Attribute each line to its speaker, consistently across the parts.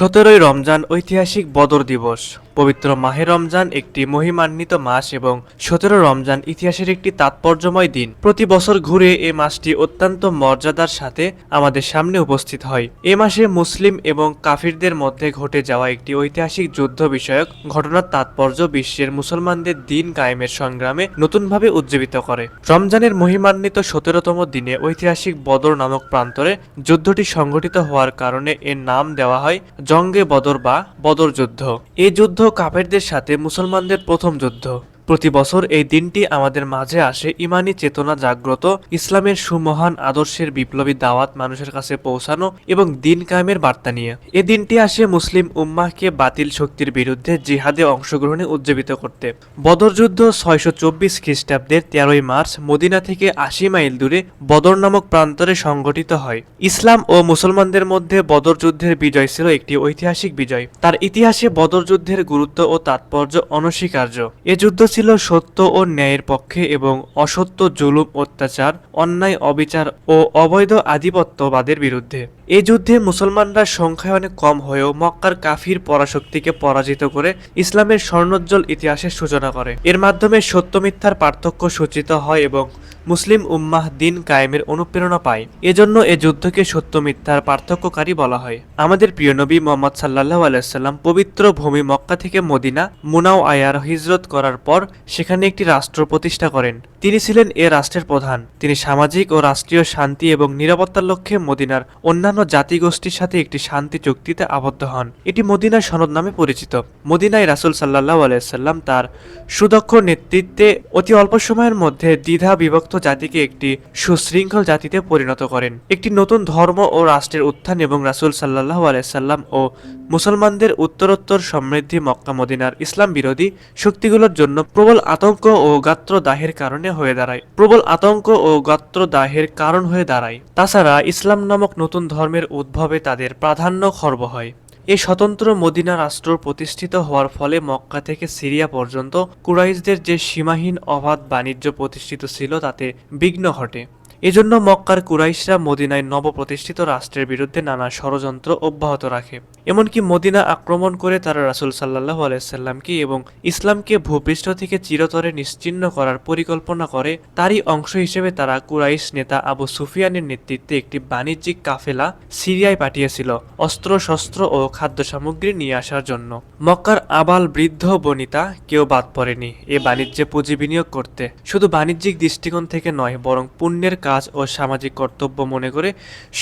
Speaker 1: সতেরোই রমজান ঐতিহাসিক বদর দিবস। পবিত্র মাহে রমজান একটি মহিমান্বিত মাস এবং সতেরো রমজান ইতিহাসের একটি তাৎপর্যময় দিন। প্রতি বছর ঘুরে এ মাসটি অত্যন্ত মর্যাদার সাথে আমাদের সামনে উপস্থিত হয়। এ মাসে মুসলিম এবং কাফিরদের মধ্যে ঘটে যাওয়া একটি ঐতিহাসিক যুদ্ধ বিষয়ক ঘটনার তাৎপর্য বিশ্বের মুসলমানদের দিন কায়েমের সংগ্রামে নতুনভাবে উজ্জীবিত করে। রমজানের মহিমান্বিত সতেরোতম দিনে ঐতিহাসিক বদর নামক প্রান্তরে যুদ্ধটি সংঘটিত হওয়ার কারণে এর নাম দেওয়া হয় জঙ্গে বদর বা বদর যুদ্ধ। এই যুদ্ধ কাফেরদের সাথে মুসলমানদের প্রথম যুদ্ধ। প্রতি বছর এই দিনটি আমাদের মাঝে আসে ইমানি চেতনা জাগ্রত, ইসলামের সুমহান আদর্শের বিপ্লবী দাওয়াত মানুষের কাছে পৌঁছানো এবং দিন কায়েমের বার্তা নিয়ে। এ দিনটি আসে মুসলিম উম্মাহকে বাতিল শক্তির বিরুদ্ধে জিহাদে অংশগ্রহণে উজ্জীবিত করতে। বদর যুদ্ধ ছয়শো চব্বিশ খ্রিস্টাব্দের তেরোই মার্চ মদিনা থেকে আশি মাইল দূরে বদর নামক প্রান্তরে সংঘটিত হয়। ইসলাম ও মুসলমানদের মধ্যে বদর যুদ্ধের বিজয় ছিল একটি ঐতিহাসিক বিজয়। তার ইতিহাসে বদর যুদ্ধের গুরুত্ব ও তাৎপর্য অনস্বীকার্য। এ যুদ্ধ ছিল সত্য ও ন্যায়ের পক্ষে এবং অসত্য জুলুম অত্যাচার অন্যায় অবিচার ও অবৈধ আধিপত্যবাদের বিরুদ্ধে। এই যুদ্ধে মুসলমানরা সংখ্যায় অনেক কম হয়েও মক্কার কাফির পরাশক্তিকে পরাজিত করে ইসলামের স্বর্ণোজ্জ্বল ইতিহাসের সূচনা করে। এর মাধ্যমে সত্য মিথ্যার পার্থক্য সূচিত হয় এবং মুসলিম উম্মাহ দিন কায়েমের অনুপ্রেরণা পায়। এজন্য এ যুদ্ধকে সত্য মিথ্যার পার্থক্যকারী বলা হয়। আমাদের প্রিয় নবী মোহাম্মদ সাল্লাহ আলাইসাল্লাম পবিত্র ভূমি মক্কা থেকে মদিনা মুনাও আয়ার হিজরত করার পর সেখানে একটি রাষ্ট্র প্রতিষ্ঠা করেন। তিনি ছিলেন এ রাষ্ট্রের প্রধান। তিনি সামাজিক ও রাষ্ট্রীয় শান্তি এবং নিরাপত্তার লক্ষ্যে মদিনার অন্যান্য জাতিগোষ্ঠীর সাথে একটি শান্তি চুক্তিতে আবদ্ধ হন। এটি মদিনার সনদ নামে পরিচিত। মদিনায় রাসুল সাল্লাহ আলাইসাল্লাম তার সুদক্ষ নেতৃত্বে অতি অল্প সময়ের মধ্যে দ্বিধা বিভক্ত জাতিকে একটি সুশৃঙ্খল জাতিতে পরিণত করেন। একটি নতুন ধর্ম ও রাষ্ট্রের উত্থান এবং রাসুল সাল্লাহ আলাইসাল্লাম ও মুসলমানদের উত্তরোত্তর সমৃদ্ধি মক্কা মদিনার ইসলাম বিরোধী শক্তিগুলোর জন্য প্রবল আতঙ্ক ও গাত্র দাহের কারণে হয়ে দাঁড়ায়। প্রবল আতঙ্ক ও গাত্র দাহের কারণ হয়ে দাঁড়ায়। তাছাড়া ইসলাম নামক নতুন ধর্মের উদ্ভবে তাদের প্রাধান্য খর্ব হয়। এই স্বতন্ত্র মদিনা রাষ্ট্র প্রতিষ্ঠিত হওয়ার ফলে মক্কা থেকে সিরিয়া পর্যন্ত কুরাইশদের যে সীমাহীন অবাধ বাণিজ্য প্রতিষ্ঠিত ছিল তাতে বিঘ্ন ঘটে। এজন্য মক্কার কুরাইশরা মদিনায় নবপ্রতিষ্ঠিত রাষ্ট্রের বিরুদ্ধে নানা ষড়যন্ত্র অব্যাহত রাখে। এমনকি মদিনা আক্রমণ করে তারা রাসুল সাল্লাহ আলাইসাল্লামকে এবং ইসলামকে ভূপৃষ্ঠ থেকে চিরতরে নিশ্চিহ্ন করার পরিকল্পনা করে, তারই অংশ হিসেবে তারা কুরাইশ নেতা আবু সুফিয়ানের নেতৃত্বে একটি বাণিজ্যিক কাফেলা সিরিয়ায় পাঠিয়েছিল অস্ত্র শস্ত্র ও খাদ্য সামগ্রী নিয়ে আসার জন্য। মক্কার আবাল বৃদ্ধ বনিতা কেউ বাদ পড়েনি, এ বাণিজ্যে পুঁজি বিনিয়োগ করতে। শুধু বাণিজ্যিক দৃষ্টিকোণ থেকে নয়, বরং পুণ্যের কাজ ও সামাজিক কর্তব্য মনে করে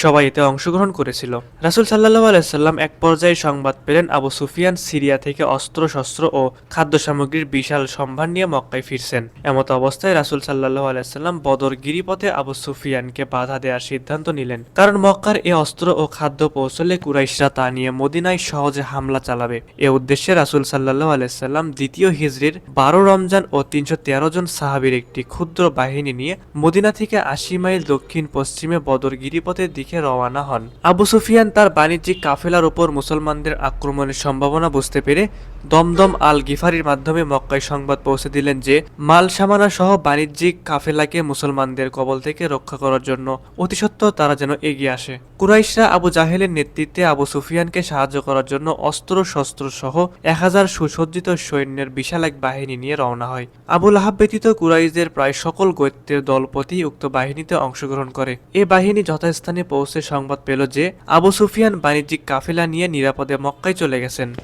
Speaker 1: সবাই এতে অংশগ্রহণ করেছিল। রাসুল সাল্লাহ আলাইসাল্লাম এক পর্যায়ে সংবাদ পেলেন আবু সুফিয়ান সিরিয়া থেকে অস্ত্র, শস্ত্র ও খাদ্য সামগ্রীর বিশাল সম্ভার নিয়ে মক্কায় ফিরছেন। এমত অবস্থায় রাসুল সাল্লাহ আলাইসাল্লাম বদর গিরিপথে আবু সুফিয়ানকে বাধা দেওয়ার সিদ্ধান্ত নিলেন। কারণ মক্কার এ অস্ত্র ও খাদ্য পৌঁছলে কুরাইশরা তা নিয়ে মদিনায় সহজে হামলা চালাবে। এ উদ্দেশ্যে রাসুল সাল্লাহ আলাইসাল্লাম দ্বিতীয় হিজরির বারো রমজান ও তিনশো তেরো জন সাহাবির একটি ক্ষুদ্র বাহিনী নিয়ে মদিনা থেকে আশি মাইল দক্ষিণ পশ্চিমে বদর গিরিপথের দিকে রওয়ানা হন। আবু সুফিয়ান তার বাণিজ্যিক কাফেলার উপর মুসলমানদের আক্রমণের সম্ভাবনা বুঝতে পেরে দমদম আল গিফারির মাধ্যমে মক্কায় সংবাদ পৌঁছে দিলেন যে মাল সামানা সহ বাণিজ্যিক কাফেলাকে মুসলমানদের কবল থেকে রক্ষা করার জন্য অতিসত্ত্বর তারা যেন এগিয়ে আসে। কুরাইশরা আবু জাহেলের নেতৃত্বে আবু সুফিয়ানকে সাহায্য করার জন্য অস্ত্র, শস্ত্র সহ এক হাজার সুসজ্জিত সৈন্যের বিশাল এক বাহিনী নিয়ে রওনা হয়। আবুল আহাব ব্যতীত কুরাইশদের প্রায় সকল গৈত্যের দলপতি উক্ত বাহিনীতে অংশগ্রহণ করে। এ বাহিনী যথাস্থানে পৌঁছে সংবাদ পেল যে, আবু সুফিয়ান বাণিজ্যিক কাফেলা নিয়ে নিরাপদে মক্কায় চলে গেছেন।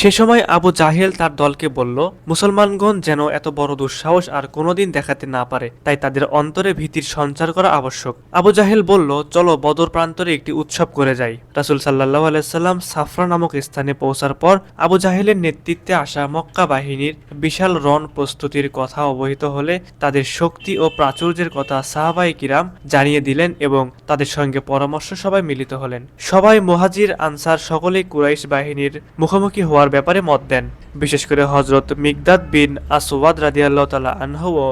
Speaker 1: সে সময় আবু জাহেল তার দলকে বলল, মুসলমানগণ যেন এত বড় দুঃসাহস আর কোনোদিন দেখাতে না পারে, তাই তাদের অন্তরে ভীতির সঞ্চার করা আবশ্যক। আবু জাহেল বলল, চলো বদর প্রান্তরে একটি উৎসব করে যাই। রাসুল সাল্লাহ আলাইসাল্লাম সাফরা নামক স্থানে পৌঁছার পর আবু জাহেলের নেতৃত্বে আসা মক্কা বাহিনীর বিশাল রণ প্রস্তুতির কথা অবহিত হলে তাদের শক্তি ও প্রাচুর্যের কথা সাহাবাই কিরাম জানিয়ে দিলেন এবং তাদের সঙ্গে পরামর্শ সবাই মিলিত হলেন। সবাই মোহাজির, আনসার সকলেই কুরাইশ বাহিনীর মুখোমুখি হওয়ার ব্যাপারে মত দেন। বিশেষ করে হজরত মিগদাদ বিন আসওয়াদ রাদিয়াল্লাহ তালা আনহু ও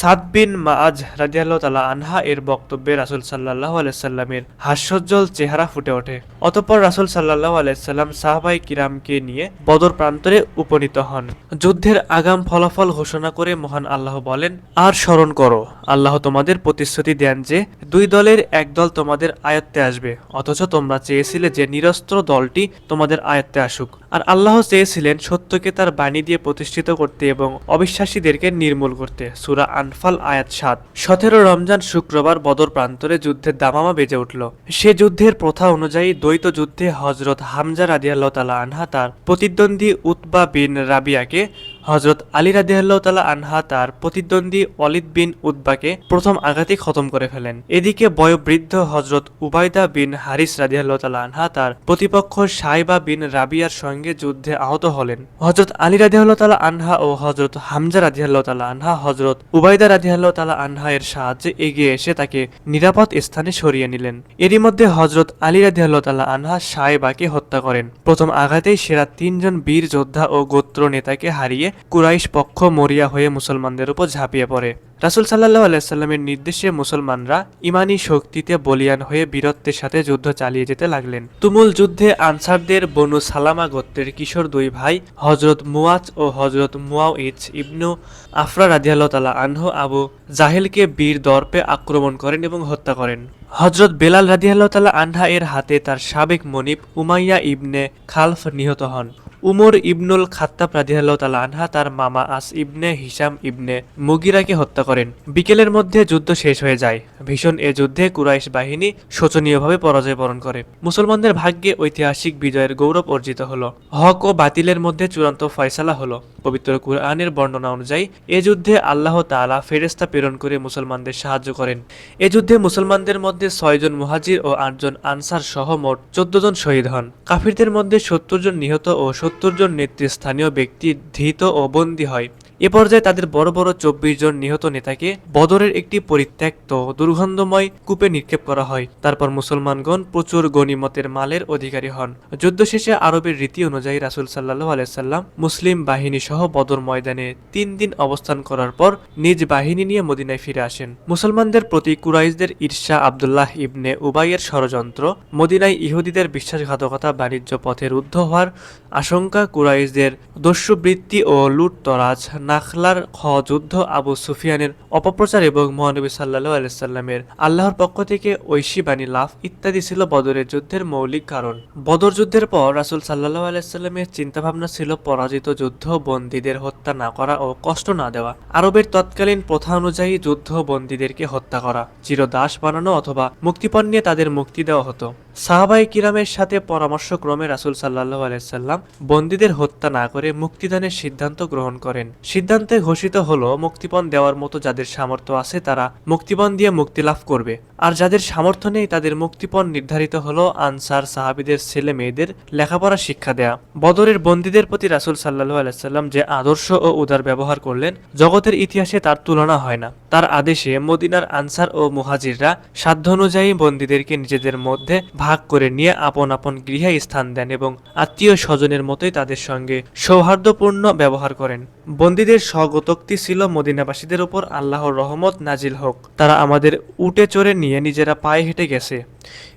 Speaker 1: সাদ বিন মাআজ রাদিয়াল্লাহু তাআলা আনহা এর বক্তব্যে রাসূল সাল্লাল্লাহু আলাইহি সাল্লামের হাস্যোজ্জ্বল চেহারা ফুটে ওঠে। অতঃপর রাসূল সাল্লাল্লাহু আলাইহি সাল্লাম সাহাবাই কিরামকে নিয়ে বদর প্রান্তরে উপনীত হন। যুদ্ধের আগাম ফলাফল ঘোষণা করে মহান আল্লাহ বলেন, আর স্মরণ করো, আল্লাহ তোমাদের প্রতিশ্রুতি দেন যে দুই দলের এক দল তোমাদের আয়ত্তে আসবে, অথচ তোমরা চেয়েছিলে যে নিরস্ত্র দলটি তোমাদের আয়ত্তে আসুক। আর আল্লাহ চেয়েছিলেন সত্যকে তার বাণী দিয়ে প্রতিষ্ঠিত করতে এবং অবিশ্বাসীদেরকে নির্মূল করতে। সুরা আনফাল আয়াত সাত। সতেরো রমজান শুক্রবার বদর প্রান্তরে যুদ্ধের দামামা বেজে উঠল। সে যুদ্ধের প্রথা অনুযায়ী দ্বৈত যুদ্ধে হজরত হামজা রাদিয়াল্লাহ তালা আনহা তার প্রতিদ্বন্দ্বী উতবা বিন রাবিয়াকে হজরত আলী রাদিয়াল্লাহ তালা আনহা তার প্রতিদ্বন্দ্বী অলিদ বিন উদ্বাকে প্রথম আঘাতে খতম করে ফেলেন। এদিকে বয়োবৃদ্ধ হজরত উবাইদা বিন হারিস রাদিয়াল্লাহ তালা আনহা তার প্রতিপক্ষ সাইবা বিন রাবিয়ার সঙ্গে যুদ্ধে আহত হলেন। হজরত আলী রাদিয়াল্লাহ তালা আনহা ও হজরত হামজা রাদিয়াল্লাহ তালা আনহা, হজরত উবাইদা রাদিয়াল্লাহ তালা আনহা এর সাহায্যে এগিয়ে এসে তাকে নিরাপদ স্থানে সরিয়ে নিলেন। এরই মধ্যে হজরত আলী রাদিয়াল্লাহ তালা আনহা সাইবাকে হত্যা করেন। প্রথম আঘাতেই সেরা তিনজন বীর যোদ্ধা ও গোত্র নেতাকে হারিয়ে কুরাইশ পক্ষ মরিয়া হয়ে মুসলমানদের উপর ঝাঁপিয়ে পড়ে। রাসুল সাল্লাহ আলাইসাল্লামের নির্দেশে মুসলমানরা ইমানি শক্তিতে বলিয়ান হয়ে বীরত্বের সাথে যুদ্ধ চালিয়ে যেতে লাগলেন। তুমুল যুদ্ধে আনসারদের বনু সালামা গোত্রের কিশোর দুই ভাই হজরত মুয়াজ ও হজরত মুয়াউইজ ইবনু আফরা রাদিয়াল্লাহ তালা আনহু আবু জাহেলকে বীর দর্পে আক্রমণ করেন এবং হত্যা করেন। হজরত বেলাল রাদিয়াল্লাহ তালা আনহা এর হাতে তার সাবেক মনিব উমাইয়া ইবনে খালফ নিহত হন। উমর ইবনুল খাত্তাব রাদিয়াল্লাহু তাআলা আনহা তার মামা আস ইবনে হিসাম ইবনে মুগিরাকে হত্যা করেন। বিকেলের মধ্যে যুদ্ধ শেষ হয়ে যায়। ভীষণ এ যুদ্ধে কুরাইশ বাহিনী শোচনীয়ভাবে পরাজয় বরণ করে। মুসলমানদের ভাগ্যে ঐতিহাসিক বিজয়ের গৌরব অর্জিত হলো। হক ও বাতিলের মধ্যে চূড়ান্ত ফয়সালা হলো। পবিত্র কুরআনের বর্ণনা অনুযায়ী, এ যুদ্ধে আল্লাহ তাআলা ফেরেস্তা প্রেরণ করে মুসলমানদের সাহায্য করেন। এ যুদ্ধে মুসলমানদের মধ্যে ছয়জন মুহাজির ও আটজন আনসার সহ মোট চোদ্দ জন শহীদ হন। কাফিরদের মধ্যে সত্তর জন নিহত ও সত্তর জন নেতৃস্থানীয় ব্যক্তি ধৃত ও বন্দী হয়। এ পর্যায়ে তাদের বড় বড় চব্বিশ জন নিহত নেতাকে বদরের একটি পরিত্যক্ত, দুর্গন্ধময় কূপে নিক্ষেপ করা হয়। তারপর মুসলমানগণ প্রচুর গণিমতের মালের অধিকারী হন। যুদ্ধ শেষে আরবের রীতি অনুযায়ী রাসুল সাল্লাহ আলাইসাল্লাম মুসলিম বাহিনী সহ বদর ময়দানে তিন দিন অবস্থান করার পর নিজ বাহিনী নিয়ে মদিনায় ফিরে আসেন। মুসলমানদের প্রতি কুরাইশদের ঈর্ষা আবদুল্লাহ ইবনে উবাইয়ের ষড়যন্ত্র, মদিনায় ইহুদিদের বিশ্বাসঘাতকতা বাণিজ্য পথে রুদ্ধ হওয়ার আশঙ্কা কুরাইশদের দস্যুবৃত্তি ও লুটতরাজ নাখলার খ যুদ্ধ আবু সুফিয়ানের অপপ্রচার এবং মহানবী সাল্লাহ আলাইসাল্লামের আল্লাহর পক্ষ থেকে ঐশী বাণী লাভ ইত্যাদি ছিল বদরের যুদ্ধের মৌলিক কারণ। বদর যুদ্ধের পর রাসুল সাল্লাহ আলাইসাল্লামের চিন্তাভাবনা ছিল পরাজিত যুদ্ধ বন্দীদের হত্যা না করা ও কষ্ট না দেওয়া। আরবের তৎকালীন প্রথা অনুযায়ী যুদ্ধ বন্দীদেরকে হত্যা করা, চিরদাস বানানো অথবা মুক্তিপণ নিয়ে তাদের মুক্তি দেওয়া হতো। সাহাবাই কিরামের সাথে পরামর্শক্রমে রাসুল সাল্লাহ আলাইসাল্লাম বন্দীদের হত্যা না করে মুক্তিদানের সিদ্ধান্ত গ্রহণ করেন। সিদ্ধান্তে ঘোষিত হলো, মুক্তিপণ দেওয়ার মতো যাদের সামর্থ্য আছে তারা মুক্তিপণ দিয়ে মুক্তি লাভ করবে। আর যাদের সামর্থ্য নেই, তাদের মুক্তিপণ নির্ধারিত হলো আনসার সাহাবিদের ছেলে মেয়েদের লেখাপড়া শিক্ষা দেয়া। বদরের বন্দীদের প্রতি রাসুল সাল্লাহ আলাইসাল্লাম যে আদর্শ ও উদার ব্যবহার করলেন, জগতের ইতিহাসে তার তুলনা হয় না। তার আদেশে মদিনার আনসার ও মুহাজিররা সাধ্য অনুযায়ী বন্দীদেরকে নিজেদের মধ্যে ভাগ করে নিয়ে আপন আপন গৃহে স্থান দেন এবং আত্মীয় স্বজনের মতোই তাদের সঙ্গে সৌহার্দ্যপূর্ণ ব্যবহার করেন। বন্দীদের স্বগতোক্তি ছিল মদিনাবাসীদের উপর আল্লাহর রহমত নাজিল হোক। তারা আমাদের উটে চড়ে নিয়ে নিজেরা পায়ে হেঁটে গেছে।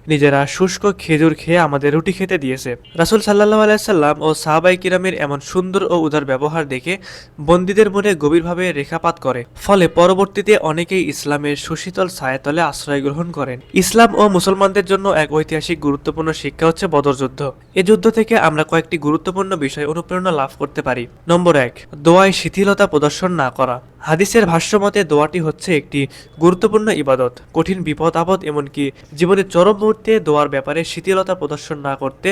Speaker 1: নিজেরা শুষ্ক খেজুর খেয়ে আমাদের রুটি খেতে দিয়েছে। রাসুল সাল্লাহ আলাইসাল্লাম ও সাহাবাই কিরামের এমন সুন্দর ও উদার ব্যবহার দেখে বন্দীদের মনে গভীরভাবে রেখাপাত করে। ফলে পরবর্তীতে অনেকেই ইসলামের সুশীতল ছায়াতলে আশ্রয় গ্রহণ করেন। ইসলাম ও মুসলমানদের জন্য এক ঐতিহাসিক গুরুত্বপূর্ণ শিক্ষা হচ্ছে বদর যুদ্ধ। এ যুদ্ধ থেকে আমরা কয়েকটি গুরুত্বপূর্ণ বিষয় অনুপ্রেরণা লাভ করতে পারি। নম্বর এক, দোয়ায় শিথিলতা প্রদর্শন না করা। হাদিসের ভাষ্যমতে দোয়াটি হচ্ছে একটি গুরুত্বপূর্ণ ইবাদত, কঠিন বিপদ, আপদ এমনকি জীবনের চরম মুহূর্তে দোয়ার ব্যাপারে শিথিলতা প্রদর্শন না করতে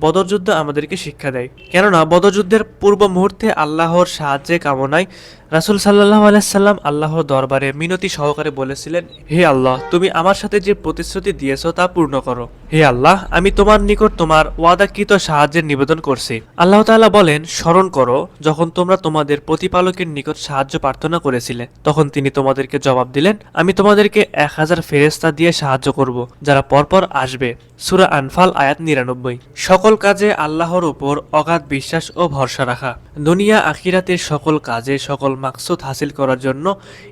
Speaker 1: বদরযুদ্ধ আমাদেরকে শিক্ষা দেয়। কেননা, বদরযুদ্ধের পূর্ব মুহূর্তে আল্লাহর সাহায্যে কামনায় রাসুল সাল্লাহ আলাইসাল্লাম আল্লাহর দরবারে মিনতি সহকারে বলেছিলেন, হে আল্লাহ, তুমি আমার সাথে যে প্রতিশ্রুতি দিয়েছ তা পূর্ণ করো। হে আল্লাহ, আমি তোমার নিকট তোমার ওয়াদাকৃত সাহায্যের নিবেদন করছি। আল্লাহ তাআলা বলেন, স্মরণ করো, যখন তোমরা তোমাদের প্রতিপালকের নিকট সাহায্য প্রার্থনা করেছিলে, তখন তিনি তোমাদেরকে জবাব দিলেন, আমি তোমাদেরকে এক হাজার ফেরেস্তা দিয়ে সাহায্য করব, যারা পরপর আসবে। সুরা আনফাল, আয়াত নিরানব্বই। সকল কাজে আল্লাহর উপর অগাধ বিশ্বাস ও ভরসা রাখা। দুনিয়া, আখিরাতের সকল কাজে সকল মাকসুদ হাসিল করার জন্য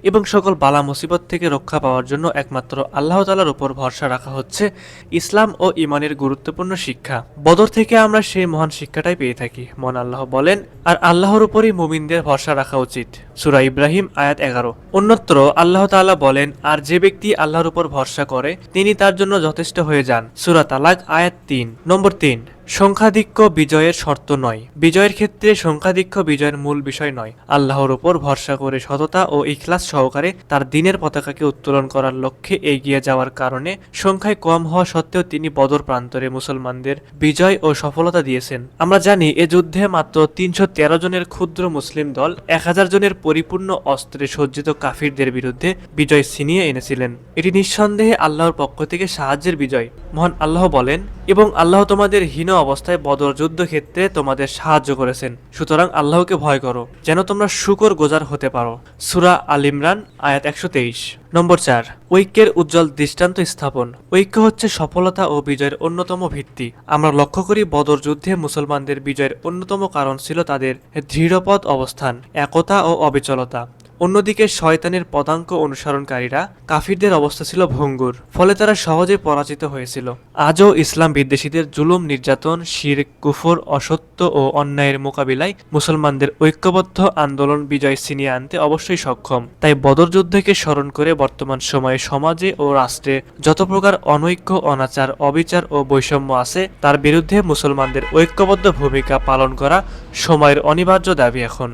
Speaker 1: এবং সকল বালা মুসিবত থেকে রক্ষা পাওয়ার জন্য একমাত্র আল্লাহ তালার উপর ভরসা রাখা হচ্ছে ইসলাম ও ইমানের গুরুত্বপূর্ণ শিক্ষা। বদর থেকে আমরা সেই মহান শিক্ষাটাই পেয়ে থাকি মন আল্লাহ বলেন, আর আল্লাহর উপরই মুমিনদের ভরসা রাখা উচিত। সুরা ইব্রাহিম আয়াত এগারো। অন্যত্র আল্লাহ তাআলা বলেন, আর যে ব্যক্তি আল্লাহর উপর ভরসা করে, তিনি তার জন্য যথেষ্ট হয়ে যান। সুরা তালাক আয়াত তিন। নম্বর তিন। সংখ্যাধিক্য বিজয়ের শর্ত নয়। বিজয়ের ক্ষেত্রে সংখ্যাধিক্য বিজয়ের মূল বিষয় নয়। আল্লাহর উপর ভরসা করে সততা ও ইখলাস সহকারে তার দিনের পতাকাকে উত্তোলন করার লক্ষ্যে এগিয়ে যাওয়ার কারণে সংখ্যায় কম হওয়া সত্ত্বেও তিনি বদর প্রান্তরে মুসলমানদের বিজয় ও সফলতা দিয়েছেন। আমরা জানি, এ যুদ্ধে মাত্র তিনশো তেরো জনের ক্ষুদ্র মুসলিম দল, এক হাজার জনের পরিপূর্ণ অস্ত্রে সজ্জিত কাফিরদের বিরুদ্ধে বিজয় ছিনিয়ে এনেছিলেন। এটি নিঃসন্দেহে আল্লাহর পক্ষ থেকে সাহায্যের বিজয়। মহান আল্লাহ বলেন, এবং আল্লাহ তোমাদের হীন অবস্থায় বদর যুদ্ধক্ষেত্রে তোমাদের সাহায্য করেছেন। সুতরাং আল্লাহকে ভয় করো, যেন তোমরা শুকর গোজার হতে পারো। সুরা আল ইমরান, আয়াত একশো তেইশ। নম্বর চার, ঐক্যের উজ্জ্বল দৃষ্টান্ত স্থাপন। ঐক্য হচ্ছে সফলতা ও বিজয়ের অন্যতম ভিত্তি। আমরা লক্ষ্য করি বদর যুদ্ধে মুসলমানদের বিজয়ের অন্যতম কারণ ছিল তাদের দৃঢ়পদ অবস্থান, একতা ও অবিচলতা। অন্যদিকে শয়তানের পদাঙ্ক অনুসরণকারীরা কাফিরদের অবস্থা ছিল ভঙ্গুর, ফলে তারা সহজে পরাজিত হয়েছিল। আজও ইসলাম বিদ্বেষীদের জুলুম, নির্যাতন, শির, কুফর, অসত্য ও অন্যায়ের মোকাবিলায় মুসলমানদের ঐক্যবদ্ধ আন্দোলন বিজয় ছিনিয়ে আনতে অবশ্যই সক্ষম। তাই বদর যুদ্ধকে স্মরণ করে বর্তমান সময়ে সমাজে ও রাষ্ট্রে যত প্রকার অনৈক্য, অনাচার, অবিচার ও বৈষম্য আছে, তার বিরুদ্ধে মুসলমানদের ঐক্যবদ্ধ ভূমিকা পালন করা সময়ের অনিবার্য দাবি এখন।